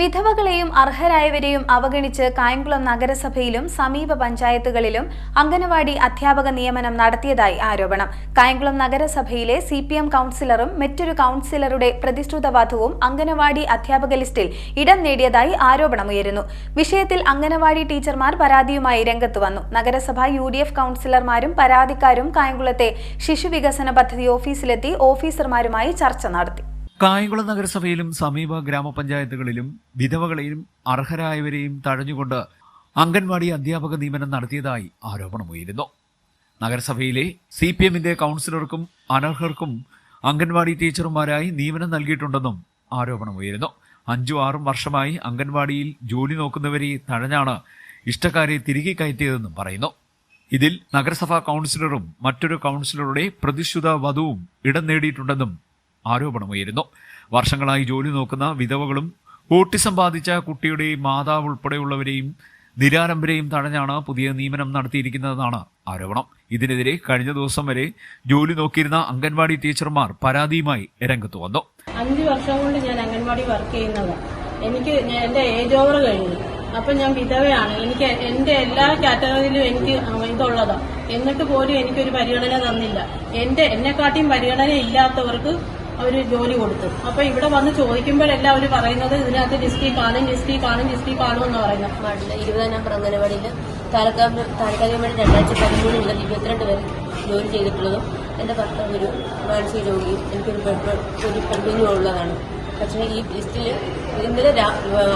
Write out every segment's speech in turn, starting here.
വിധവകളെയും അർഹരായവരെയും അവഗണിച്ച് കായംകുളം നഗരസഭയിലും സമീപ പഞ്ചായത്തുകളിലും അംഗനവാടി അധ്യാപക നിയമനം നടത്തിയതായി ആരോപണം. കായംകുളം നഗരസഭയിലെ സി പി എം കൌൺസിലറും മറ്റൊരു കൌൺസിലറുടെ പ്രതിശ്രുത വധുവും അംഗനവാടി അധ്യാപക ലിസ്റ്റിൽ ഇടം നേടിയതായി ആരോപണമുയരുന്നു വിഷയത്തിൽ അംഗനവാടി ടീച്ചർമാർ പരാതിയുമായി രംഗത്ത് വന്നു. നഗരസഭ യു ഡി എഫ് കൌൺസിലർമാരും പരാതിക്കാരും കായംകുളത്തെ ശിശുവികസന പദ്ധതി ഓഫീസിലെത്തി ഓഫീസർമാരുമായി ചർച്ച നടത്തി. കായംകുളം നഗരസഭയിലും സമീപ ഗ്രാമപഞ്ചായത്തുകളിലും വിധവകളെയും അർഹരായവരെയും തഴഞ്ഞുകൊണ്ട് അംഗൻവാടി അധ്യാപക നിയമനം നടത്തിയതായി ആരോപണമുയരുന്നു. നഗരസഭയിലെ സി പി എമ്മിന്റെ കൗൺസിലർക്കും അനർഹർക്കും അംഗൻവാടി ടീച്ചർമാരായി നിയമനം നൽകിയിട്ടുണ്ടെന്നും ആരോപണമുയരുന്നു. അഞ്ചു ആറും വർഷമായി അംഗൻവാടിയിൽ ജോലി നോക്കുന്നവരെ തഴഞ്ഞാണ് ഇഷ്ടക്കാരെ തിരികെ കയറ്റിയതെന്നും പറയുന്നു. ഇതിൽ നഗരസഭാ കൗൺസിലറും മറ്റൊരു കൗൺസിലറുടെ പ്രതിശ്രുത വധുവും ഇടം നേടിയിട്ടുണ്ടെന്നും ആരോപണമുയരുന്നു. വർഷങ്ങളായി ജോലി നോക്കുന്ന വിധവകളും ഓട്ടിസം ബാധിച്ച കുട്ടിയുടെയും മാതാവ് ഉൾപ്പെടെയുള്ളവരെയും നിരാരംഭരെയും തടഞ്ഞാണ് പുതിയ നിയമനം നടത്തിയിരിക്കുന്നതെന്നാണ് ആരോപണം. ഇതിനെതിരെ കഴിഞ്ഞ ദിവസം വരെ ജോലി നോക്കിയിരുന്ന അംഗൻവാടി ടീച്ചർമാർ പരാതിയുമായി രംഗത്ത് വന്നു. അഞ്ചു വർഷം കൊണ്ട് ഞാൻ അംഗൻവാടി വർക്ക് ചെയ്യുന്നതാണ് എനിക്ക് എന്റെ ഏജ് ഓവർ കഴിഞ്ഞു. അപ്പൊ ഞാൻ വിധവയാണ്. എനിക്ക് എന്റെ എല്ലാ കാറ്റഗറിയിലും എനിക്ക് ഇതുള്ളതാണ് എന്നിട്ട് പോലും എനിക്കൊരു പരിഗണന തന്നില്ല. എന്റെ എന്നെക്കാട്ടിയും പരിഗണന ഇല്ലാത്തവർക്ക് അവർ ജോലി കൊടുത്തു. അപ്പൊ ഇവിടെ വന്ന് ചോദിക്കുമ്പോഴെല്ലാം അവർ പറയുന്നത് ഇതിനകത്ത് ലിസ്റ്റിൽ കാണും ലിസ്റ്റിൽ കാണും ലിസ്റ്റിൽ കാണും എന്ന് പറയുന്നത്. വാർഡിലെ ഇരുപതാം നമ്പർ അംഗനവാടിയിൽ താൽക്കാലിക താൽക്കാലികമായി രണ്ടായിരത്തി പതിമൂന്ന് മുതൽ ഇരുപത്തിരണ്ട് വരെ ജോലി ചെയ്തിട്ടുള്ളതും എന്റെ ഭർത്താവ് ഒരു മാനസിക രോഗിയും എനിക്കൊരു ഒരു പെൺകുഞ്ഞും ഉള്ളതാണ്. പക്ഷേ ഈ ലിസ്റ്റിൽ ഇന്നലെ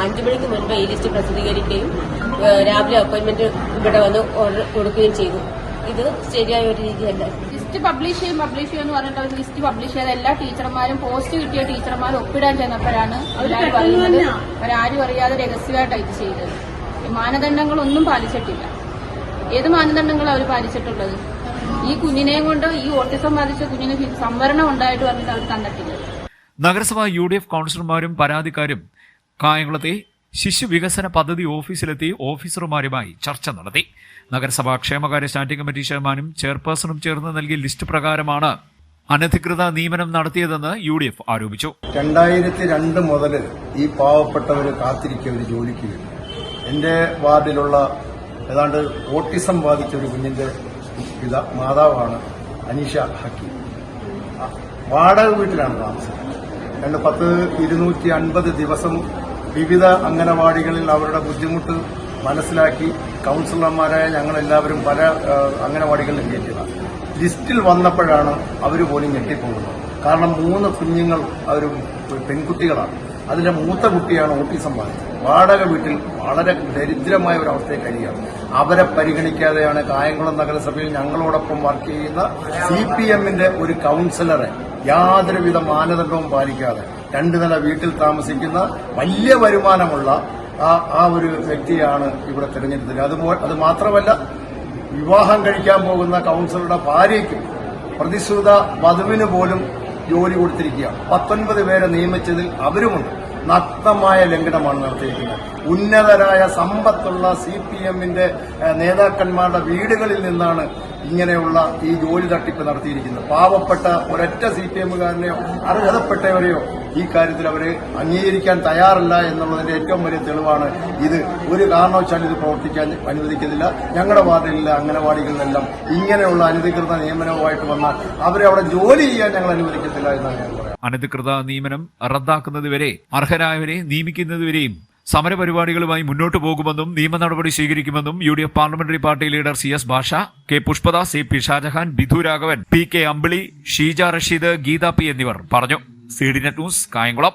അഞ്ചു മണിക്ക് മുൻപ് ഈ ലിസ്റ്റ് പ്രസിദ്ധീകരിക്കുകയും രാവിലെ അപ്പോയിന്റ്മെന്റ് ഇവിടെ വന്ന് ഓർഡർ കൊടുക്കുകയും ചെയ്തു. ഇത് ശരിയായ ഒരു രീതിയല്ല. ലിസ്റ്റ് പബ്ലിഷ് ചെയ്യും പബ്ലിഷ് ചെയ്യും എന്ന് പറഞ്ഞിട്ട് അവർ ലിസ്റ്റ് പബ്ലിഷ് ചെയ്ത എല്ലാ ടീച്ചർമാരും പോസ്റ്റ് കിട്ടിയ ടീച്ചർമാരും ഒപ്പിടാൻ ചെന്നപ്പോഴാണ് അവരാരും അറിയാതെ രഹസ്യമായിട്ടാണ് ഇത് ചെയ്തത്. മാനദണ്ഡങ്ങൾ മാനദണ്ഡങ്ങളൊന്നും പാലിച്ചിട്ടില്ല. ഏത് മാനദണ്ഡങ്ങളാണ് അവർ പാലിച്ചിട്ടുള്ളത്? ഈ കുഞ്ഞിനെയും കൊണ്ട് ഈ ഓട്ടിസം ബാധിച്ച കുഞ്ഞിന് സംവരണം ഉണ്ടായിട്ട് പറഞ്ഞിട്ട് അവർ കണ്ടിട്ടില്ല നഗരസഭാ യു ഡി എഫ് കൗൺസിലർമാരും പരാതിക്കാരും കായംകുളത്തെ ശിശു വികസന പദ്ധതി ഓഫീസിലെത്തി ഓഫീസർമാരുമായി ചർച്ച നടത്തി. നഗരസഭാ ക്ഷേമകാര്യ സ്റ്റാൻഡിംഗ് കമ്മിറ്റി ചെയർമാനും ചെയർപേഴ്സണും ചേർന്ന് നൽകിയ ലിസ്റ്റ് പ്രകാരമാണ് അനധികൃത നിയമനം നടത്തിയതെന്ന് യു ഡി എഫ് ആരോപിച്ചു. രണ്ടായിരത്തി രണ്ട് മുതൽ ഈ പാവപ്പെട്ടവർ കാത്തിരിക്കുക ഒരു ജോലിക്ക് വേണ്ടി. എന്റെ വാർഡിലുള്ള ഏതാണ്ട് ഓട്ടിസം ബാധിച്ച ഒരു കുഞ്ഞിന്റെ മാതാവാണ് അനീഷ ഹക്കി. വാടക വീട്ടിലാണ് താമസം രണ്ട് പത്ത് ഇരുന്നൂറ്റി അൻപത് ദിവസം വിവിധ അംഗനവാടികളിൽ അവരുടെ ബുദ്ധിമുട്ട് മനസ്സിലാക്കി കൌൺസിലർമാരായ ഞങ്ങളെല്ലാവരും പല അംഗനവാടികളിലും കയറ്റിയതാണ് ലിസ്റ്റിൽ വന്നപ്പോഴാണ് അവർ പോലും ഞെട്ടിപ്പോകുന്നത്. കാരണം മൂന്ന് കുഞ്ഞുങ്ങൾ അവർ പെൺകുട്ടികളാണ്. അതിലെ മൂത്ത കുട്ടിയാണ് ഓട്ടിസം ബാധിച്ചത്. വാടക വീട്ടിൽ വളരെ ദരിദ്രമായ ഒരു അവസ്ഥയിൽ കഴിയുകയാണ്. അവരെ പരിഗണിക്കാതെയാണ് കായംകുളം നഗരസഭയിൽ ഞങ്ങളോടൊപ്പം വർക്ക് ചെയ്യുന്ന സി ഒരു കൌൺസിലറെ യാതൊരുവിധ മാനദണ്ഡവും പാലിക്കാതെ രണ്ടു നില വീട്ടിൽ താമസിക്കുന്ന വലിയ വരുമാനമുള്ള ആ ആ ഒരു വ്യക്തിയാണ് ഇവിടെ തിരഞ്ഞെടുത്തത്. അത് അത് മാത്രമല്ല വിവാഹം കഴിക്കാൻ പോകുന്ന കൌൺസിലറുടെ ഭാര്യയ്ക്കും പ്രതിശ്രുത വധുവിന് പോലും ജോലി കൊടുത്തിരിക്കുകയാണ്. പത്തൊൻപത് പേരെ നിയമിച്ചതിൽ അവരുമുണ്ട്. നഗ്നമായ ലംഘനമാണ് നടത്തിയിരിക്കുന്നത്. ഉന്നതരായ സമ്പത്തുള്ള സി പി എമ്മിന്റെ നേതാക്കന്മാരുടെ വീടുകളിൽ നിന്നാണ് ഇങ്ങനെയുള്ള ഈ ജോലി തട്ടിപ്പ് നടത്തിയിരിക്കുന്നത്. പാവപ്പെട്ട ഒരൊറ്റ സി പി എമ്മുകാരനെയോ അർഹതപ്പെട്ടവരെയോ ഈ കാര്യത്തിൽ അവർ അംഗീകരിക്കാൻ തയ്യാറല്ല എന്നുള്ളതിന്റെ ഏറ്റവും വലിയ തെളിവാണ് ഇത്. ഒരു കാരണവശാലും ഇത് പ്രവർത്തിക്കാൻ അനുവദിക്കുന്നില്ല. ഞങ്ങളുടെ വാർഡിലെ അംഗനവാടികളിലെല്ലാം ഇങ്ങനെയുള്ള അനധികൃത നിയമനവുമായിട്ട് വന്നാൽ അവരെ അവിടെ ജോലി ചെയ്യാൻ ഞങ്ങൾ അനുവദിക്കത്തില്ല എന്നാണ് ഞാൻ പറയുന്നത്. അനധികൃത നിയമനം റദ്ദാക്കുന്നതുവരെ അർഹരായവരെ നിയമിക്കുന്നതുവരെയും സമരപരിപാടികളുമായി മുന്നോട്ടു പോകുമെന്നും നിയമ നടപടി സ്വീകരിക്കുമെന്നും U D F parliamentary party leader C S Basha K Pushpadas A P Shajahan Bidhu Raghavan P K Ambili Sheeja Rasheed Geetha P എന്നിവർ പറഞ്ഞു. C D net news Kayamkulam.